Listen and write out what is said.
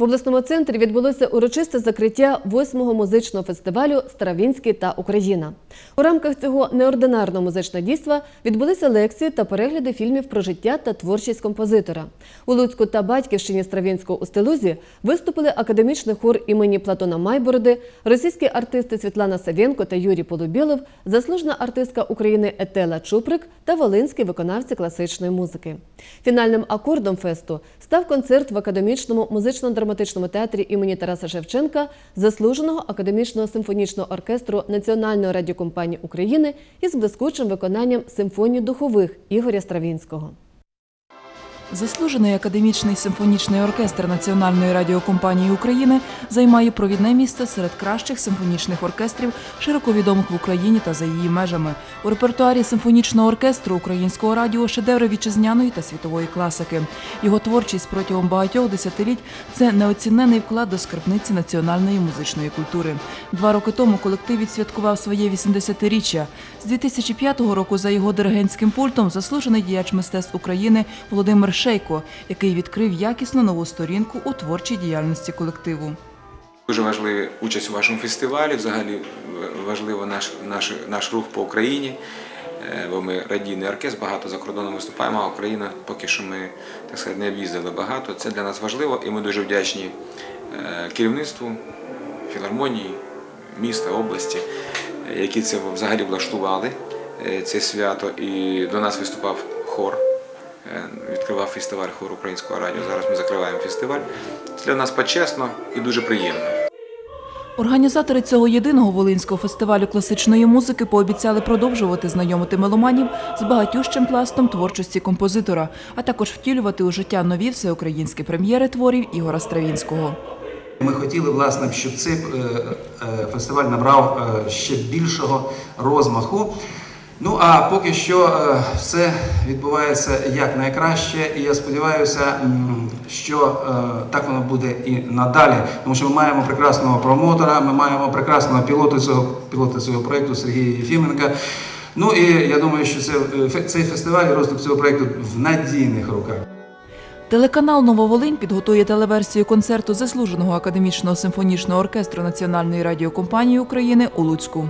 В обласному центрі відбулося урочисте закриття восьмого музичного фестивалю Старовінський та Україна. У рамках цього неординарного музичного дійства відбулися лекції та перегляди фільмів про життя та творчість композитора. У Луцьку та батьківщині Стравінського у Стелузі виступили академічний хор імені Платона Майбороди, російські артисти Світлана Савєнко та Юрій Полубєлов, заслужена артистка України Етела Чуприк та волинські виконавці класичної музики. Фінальним акордом фесту став концерт в академічному музично-драматичному театрі імені Тараса Шевченка, заслуженого академічного симфонічного оркестру Національної радіокомпанії України із блискучим виконанням симфонії духових Ігоря Стравінського. Заслужений академічний симфонічний оркестр Національної радіокомпанії України займає провідне місце серед кращих симфонічних оркестрів, широко відомих в Україні та за її межами. У репертуарі симфонічного оркестру українського радіо шедеври вітчизняної та світової класики. Його творчість протягом багатьох десятиліть це неоцінений вклад до скарбниці національної музичної культури. Два роки тому колектив відсвяткував своє 80-річчя. З 2005 року за його диригентським пультом заслужений діяч мистецтв України Володимир Шейко, який відкрив якісно нову сторінку у творчій діяльності колективу. Дуже важлива участь у вашому фестивалі. Взагалі важливо наш, наш, наш рух по Україні. Е, Бо ми радійний оркестр, багато за кордоном виступаємо, а Україна поки що ми так сказати, не об'їздили багато. Це для нас важливо і ми дуже вдячні е, керівництву філармонії, міста, області, які це взагалі влаштували е, це свято. І до нас виступав хор. Е, Відкривав фестиваль хор українського радіо. Зараз ми закриваємо фестиваль. Це для нас почесно і дуже приємно. Організатори цього єдиного волинського фестивалю класичної музики пообіцяли продовжувати знайомити меломанів з багатющим пластом творчості композитора, а також втілювати у життя нові всеукраїнські прем'єри творів Ігора Стравінського. Ми хотіли, власне, щоб цей е, е, фестиваль набрав ще більшого розмаху. Ну а поки що е, все відбувається як найкраще, і я сподіваюся, що е, так воно буде і надалі, тому що ми маємо прекрасного промотора, ми маємо прекрасного пілота цього пілота цього проєкту Сергія Єфіменка. Ну і я думаю, що це, е, цей фестиваль і розвиток цього проєкту в надійних руках. Телеканал Нововолинь підготує телеверсію концерту заслуженого академічного симфонічного оркестру Національної радіокомпанії України у Луцьку.